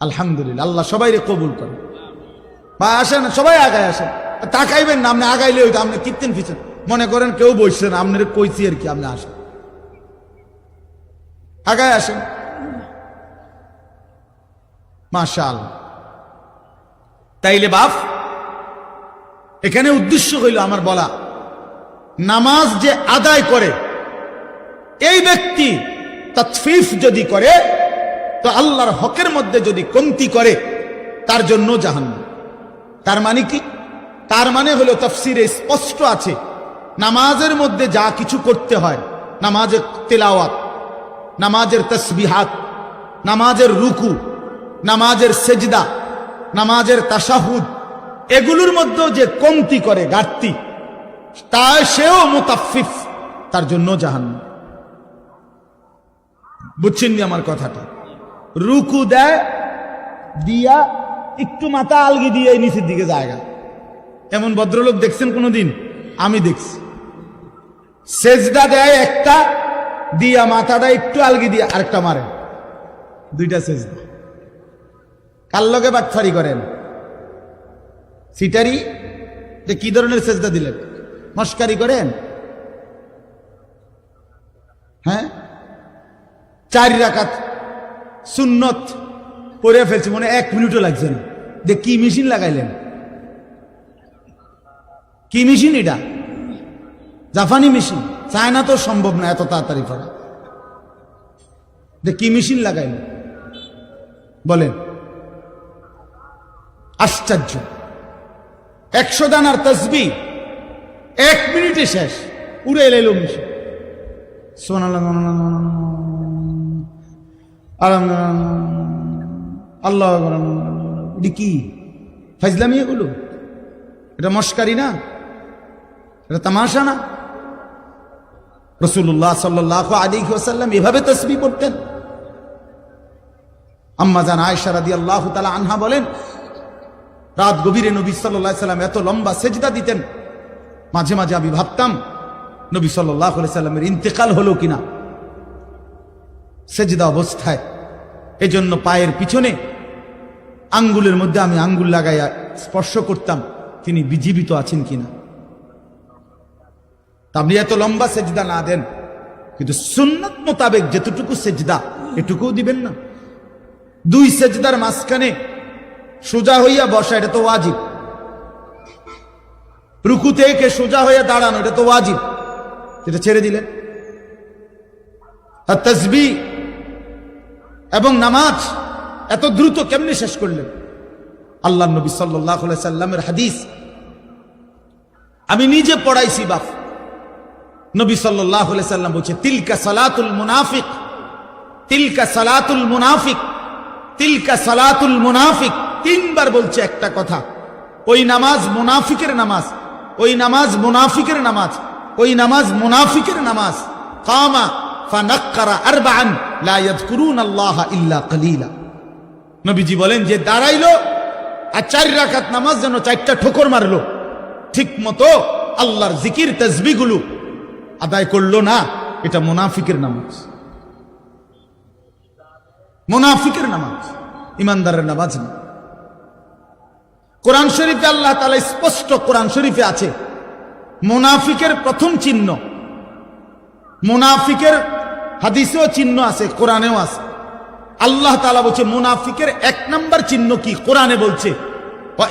আলহামদুলিল্লাহ, আল্লাহ সবাই রে কবুল করে। বা আসেন, সবাই আগায় আসেন। তাকাইবেন না, আপনি আগাইলে হইতো আপনি কীর্তেন ফিছেন মনে করেন কেউ বসছেন আপনার কইছি আর কি, আপনি আসেন। আগায় আসেন। মাশাল তাইলে বাপ, এখানে উদ্দেশ্য হইল আমার বলা, নামাজ যে আদায় করে, এই ব্যক্তি তৎফিফ যদি করে তো আল্লাহর হকের মধ্যে যদি কমতি করে, তার জন্য জাহান্ন তার মানে কি? তার মানে হলো তফসিরে স্পষ্ট আছে, নামাজের মধ্যে যা কিছু করতে হয়, নামাজের তেলাওয়াত, নামাজের তসবিহাত, নামাজের রুকু, নামাজের সেজদা, নামাজের তাসাহুদ এগুলোর মধ্যেও যে কমতি করে, ঘাটতি তা সেও মোতাফিফ তার জন্য জাহান্ন বুঝছেন আমার কথাটা? রুকু দেয়, দিয়া, একটু মাথা আলগি দিয়ে নিচের দিকে জায়গা। এমন ভদ্রলোক দেখছেন কোনোদিন? আমি দেখছি। সেজদা দেয় একটা, দিয়া মাথাটা একটু আলগি দিয়ে আরেকটা মারে। দুইটা সেজদা। কার লগে বাটফারি করেন? সিটারি? কি ধরনের সেজদা দিলেন? মস্কারি করেন? হ্যাঁ? চার রাকাত সুন্নত পরে ফেলছে, মনে এক মিনিটও লাগছে না। যে কি মেশিন লাগাইলেন? কি মেশিন এটা? জাপানি মেশিন। চায়না তো সম্ভব না এত তাড়াতাড়ি করা। যে কি মেশিন লাগাইলেন? বলেন। আশ্চর্য। একশো দানার তসবি, এক মিনিটে শেষ। উড়ে এলো মেশিন। সোনাল্লাহ আল্লাহ এটি কি? ফাইজলামি এগুলো? এটা মস্কারি না? এটা তামাশা না? রসুল্লাহ সাল্লাহ আলী ওসাল্লাম এভাবে তসবি পড়তেন আম্মা জান আয়সা রাদি আল্লাহ তালা আনহা বলেন, রাত গভীরে নবী সাল্লাহ সাল্লাম এত লম্বা সেজদা দিতেন। মাঝে মাঝে আমি ভাবতাম, নবী সাল্লাহ সাল্লামের ইন্তেকাল হলো কিনা? সেজদা অবস্থায়। এজন্য পায়ের পিছনে আঙ্গুলের মধ্যে আমি আঙ্গুল লাগাইয়া স্পর্শ করতাম, তিনি বিজীবিত আছেন কিনা। আপনি এত লম্বা সেজদা না দেন, কিন্তু সুন্নত মোতাবেক যেতটুকু সেজদা, এটুকুও দিবেন না। দুই সেজদার মাঝখানে সোজা হইয়া বসা, এটা তো ওয়াজিব। রুকু থেকে সোজা হইয়া দাঁড়ানো, এটা তো ওয়াজিব। এটা ছেড়ে দিলেন। আর তসবি এবং নামাজ এত দ্রুত কেমনে শেষ করলেন? আল্লাহ নবী সাল্লাহ সাল্লামের হাদিস। আমি নিজে পড়াইছি, বাপ। নবী সাল্লাহ সাল্লাম বলছে, তিলকা সালাতুল মুনাফিক, তিলকা সালাতুল মুনাফিক, তিলকা সালাতুল মুনাফিক। তিনবার বলছে একটা কথা, ওই নামাজ মুনাফিকের নামাজ, ওই নামাজ মুনাফিকের নামাজ, ওই নামাজ মুনাফিকের নামাজ। কামা নবীজি বলেন যে দাঁড়াইলো আর নামাজ যেন চারটা ঠোকর মারলো। ঠিক মতো আল্লাহর জিকির আদায় করল না, এটা মুনাফিকের নামাজ। মুনাফিকের নামাজ, ইমানদারের নামাজ না। কোরআন শরীফে আল্লাহ তালা স্পষ্ট কোরআন শরীফে আছে, মুনাফিকের প্রথম চিহ্ন। মুনাফিকের হাদিসেও চিহ্ন আছে, কোরআনেও আছে। আল্লাহ তালা বলছে, মুনাফিকের এক নম্বর চিহ্ন কি? কোরআনে বলছে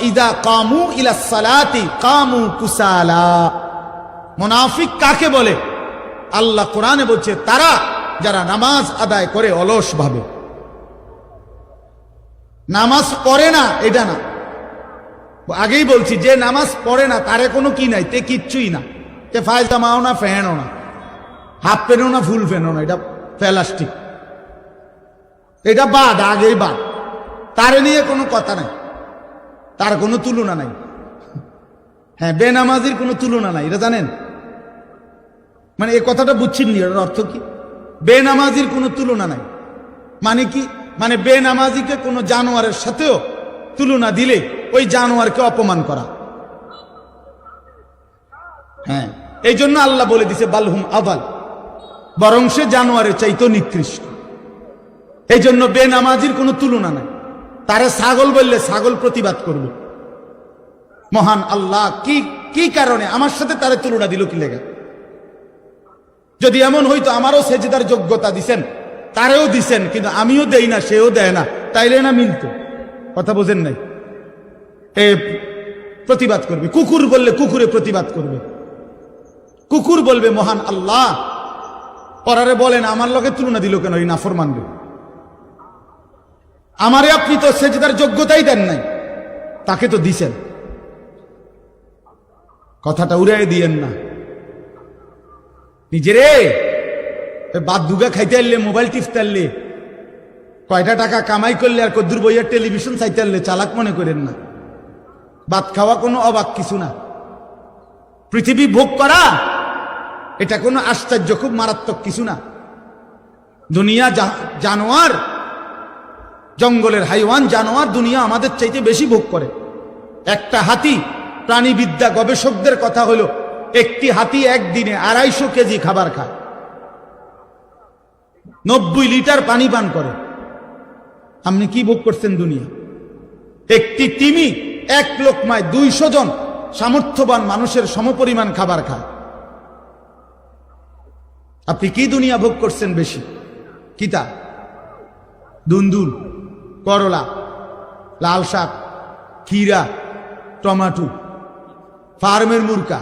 ইদা কামু ইলা সালাতি কামু কুসালা। মুনাফিক কাকে বলে? আল্লাহ কোরআনে বলছে, তারা যারা নামাজ আদায় করে অলস ভাবে নামাজ পড়ে না, এটা না। আগেই বলছি, যে নামাজ পড়ে না, তারে কোনো কি নাই, তে কিচ্ছুই না। তে ফায়জামাও না ফ্যানও না। হাফ প্যানও না ফুল প্যানও না, এটা প্লাস্টিক। এটা বাদ, আগেই বাদ। তারে নিয়ে কোনো কথা নাই। তার কোনো তুলনা নাই। হ্যাঁ বেনামাজির কোনো তুলনা নাই, এটা জানেন? মানে এই কথাটা বুঝছেন নি, এটার অর্থ কি? বেনামাজির কোনো তুলনা নাই। মানে কি? মানে বেনামাজিকে কোনো জানোয়ারের সাথেও তুলনা দিলে ওই জানোয়ারকে অপমান করা। হ্যাঁ এই জন্য আল্লাহ বলে দিছে, বালহুম আবাল বরং সে জানোয়ারের চাইতো নিকৃষ্ট। এই জন্য বেনামাজির কোনো তুলনা নাই। তারে ছাগল বললে ছাগল প্রতিবাদ করবে। মহান আল্লাহ, কি কি কারণে? আমার সাথে তারে তুলনা দিল কি লেগে? যদি এমন হইতো আমারও সেজদার যোগ্যতা দিছেন, তারেও দিছেন, কিন্তু আমিও দেই না, সেও দেয় না, তাইলে না মিলত? কথা বোঝেন নাই? এ, প্রতিবাদ করবে। কুকুর বললে কুকুরে প্রতিবাদ করবে। কুকুর বলবে, মহান আল্লাহ পরারে বলেন, আমার লগে তুলনা দিল কেন এই নাফর মানবে আমারে আপনি তো সেজদার যোগ্যতাই দেন নাই, তাকে তো দিছেন। কথাটা উড়াই দিয়েন না। নিজেরে বাদ দুগা খাইতে আনলে, মোবাইল টিপতে আনলে, কয়টা টাকা কামাই করলে আর কদ্দুর বইয়ের টেলিভিশন চাইতে আনলে, চালাক মনে করেন না। ভাত খাওয়া কোনো অবাক কিছু না। পৃথিবী ভোগ করা এটা কোনো আশ্চর্য, খুব মারাত্মক কিছু না। দুনিয়া জানোয়ার, জঙ্গলের হাইওয়ান, জানোয়ার দুনিয়া আমাদের চাইতে বেশি ভোগ করে। একটা হাতি, প্রাণীবিদ্যা গবেষকদের কথা হলো, একটি হাতি একদিনে আড়াইশো কেজি খাবার খায়। নব্বই লিটার পানি পান করে। আপনি কি ভোগ করছেন দুনিয়া? একটি তিমি, এক লোকমায় দুইশো জন সামর্থ্যবান মানুষের সমপরিমাণ খাবার খায়। আপনি কি দুনিয়া ভোগ করছেন বেশি? কিতা? দুন্দুল, করলা, লাল শাক, ক্ষীরা, টমাটো, ফার্মের মুরকা,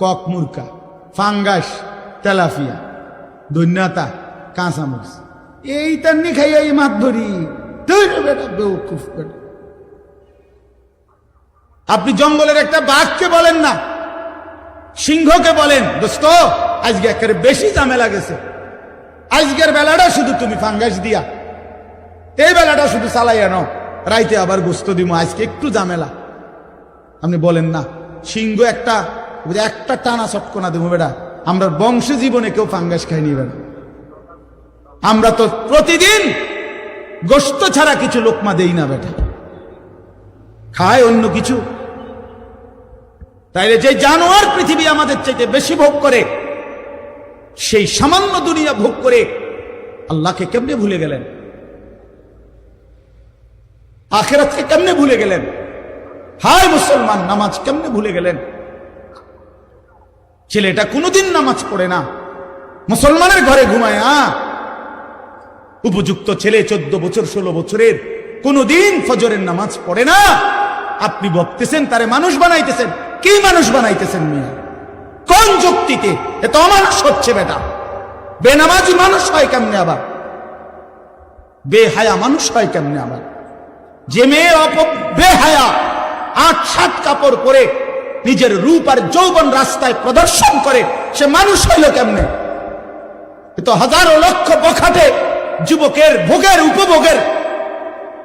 কক মুরকা, ফাঙ্গাস, তেলাফিয়া দৈন্যতা কাঁচামরিচ। এই তান্নি খাইয়া এই মাত ধরি। আপনি জঙ্গলের একটা বাঘকে বলেন না, সিংহকে বলেন, দোস্ত। আজকে একেবারে বেশি ঝামেলা গেছে। আজকের বেলাটা শুধু তুমি ফাঙ্গাস দিয়া। এই বেলাটা শুধু চালাইয়া নাও। রাইতে আবার গোস্ত দিব আজকে একটু ঝামেলা। আপনি বলেন না, সিংহ একটা একটা টানা চটকনা দেবো বেটা। আমরা বংশ জীবনে কেউ ফাঙ্গাস খাইনি বেটা। আমরা তো প্রতিদিন গোস্ত ছাড়া কিছু লোকমা দেই না বেটা। খায় অন্য কিছু। তাইলে যে জানোয়ার পৃথিবী আমাদের চাইতে বেশি ভোগ করে সেই সামান্য দুনিয়া ভোগ করে আল্লাহকে কেমনে ভুলে গেলেন? আখেরাতকে কেমনে ভুলে গেলেন? হায় মুসলমান, নামাজ কেমনে ভুলে গেলেন? ছেলেটা কোনোদিন নামাজ পড়ে না। মুসলমানের ঘরে ঘুমায়, আ। উপযুক্ত ছেলে চোদ্দ বছর, ষোলো বছরের, কোনোদিন ফজরের নামাজ পড়ে না। আপনি বকতেছেন, তারে মানুষ বানাইতেছেন। কি মানুষ বানাইতেছেন মিয়া? কোন যুক্তিতে? এ তো আমার হচ্ছে, বেটা। বেনামাজি মানুষ হয় কেমনে আবার? বেহায়া মানুষ হয় কেমনে আবার? যে মেয়ে অপ, বেহায়া আট, সাত কাপড় পরে নিজের রূপ আর যৌবন রাস্তায় প্রদর্শন করে, সে মানুষ হইল কেমনে? এ তো হাজারো লক্ষ বখাটে যুবকের ভোগের উপভোগের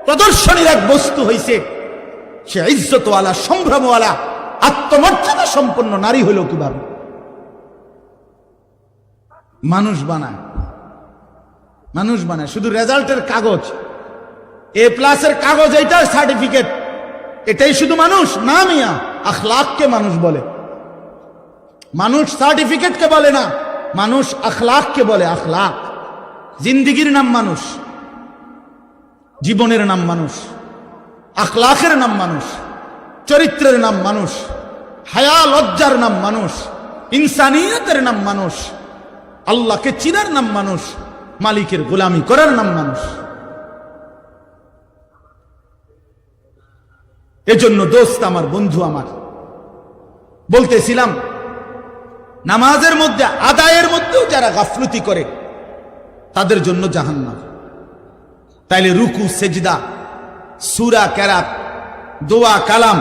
প্রদর্শনীর এক বস্তু হইছে, সে ইজ্জতওয়ালা, সম্ভ্রমওয়ালা আত্মমর্যাদা সম্পন্ন নারী হইল কীভাবে? মানুষ বানায়। মানুষ বানায়। শুধু রেজাল্টের কাগজ। এ প্লাসের কাগজ, এইটার সার্টিফিকেট। এটাই শুধু মানুষ? না, মিয়া। আখলাককে মানুষ বলে। মানুষ সার্টিফিকেটকে বলে না। মানুষ আখলাককে বলে। আখলাক। জিন্দিগির নাম মানুষ। জীবনের নাম মানুষ। আখলাখের নাম মানুষ। চরিত্রের নাম মানুষ। হায়া, লজ্জার নাম মানুষ। ইনসানিয়তের নাম মানুষ। আল্লাহকে চিনার নাম মানুষ, মালিকের গোলামি করার নাম মানুষ। এজন্য দোস্ত আমার, বন্ধু আমার, বলতেছিলাম, নামাজের মধ্যে, আদায়ের মধ্যেও যারা গাফলতি করে, তাদের জন্য জাহান্নাম। তাইলে রুকু, সেজদা, সুরা ক্যারাত দোয়া, কালাম,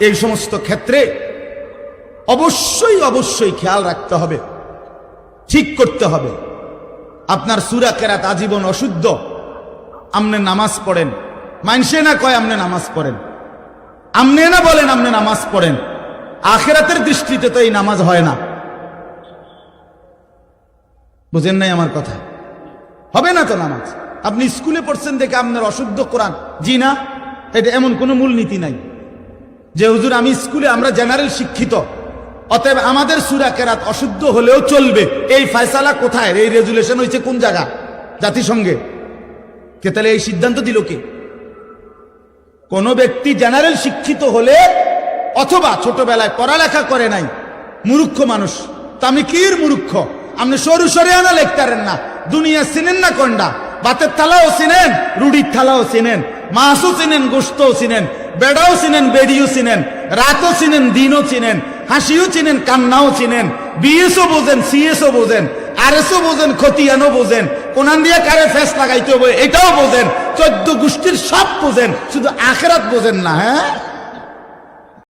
এই সমস্ত ক্ষেত্রে অবশ্যই অবশ্যই খেয়াল রাখতে হবে। ঠিক করতে হবে। আপনার সুরা কেরাত আজীবন অশুদ্ধ। আমনে নামাজ পড়েন। মানসে না কয় আমনে নামাজ পড়েন? আমনে না বলেন আমনে নামাজ পড়েন। আখেরাতের দৃষ্টিতে তো এই নামাজ হয় না। বুঝেন নাই আমার কথা? হবে না তো নামাজ? আপনি স্কুলে পড়ছেন দেখে আপনার অশুদ্ধ কোরআন। জি না, এটা এমন কোনো মূলনীতি নাই। যে হুজুর, আমি স্কুলে আমরা জেনারেল শিক্ষিত। অতএব আমাদের সুরা কেরাত অশুদ্ধ হলেও চলবে। এই ফয়সালা কোথায়? এই রেজুলেশন হয়েছে কোন জায়গা? জাতিসংঘে। কে তাহলে এই সিদ্ধান্ত দিল কে? কোন ব্যক্তি জেনারেল শিক্ষিত হলে অথবা ছোটবেলায় পড়ালেখা করে নাই, মূর্খ মানুষ, তামিকির মূর্খ, আপনি সরু সরে আনা লেখতারেন না, দুনিয়া চিনেন না কন্ডা, বাতের থালাও চিনেন, রুডির থালাও চিনেন, মাছও চিনেন গোস্তও চিনেন, বেড়াও চিনেন, বেড়িও চিনেন, রাতও চিনেন, দিনও চিনেন হাসিও চিনেন, কান্নাও চিনেন, বিএসও বোঝেন, সিএসও বোঝেন আর আরএসও বোঝেন, খতিয়ানও বোঝেন, কোনান দিয়ে কারে ফেস লাগাইতে হবে এটাও বোঝেন, চোদ্দ গোষ্ঠীর সব বোঝেন, শুধু আখেরাত বোঝেন না হ্যাঁ?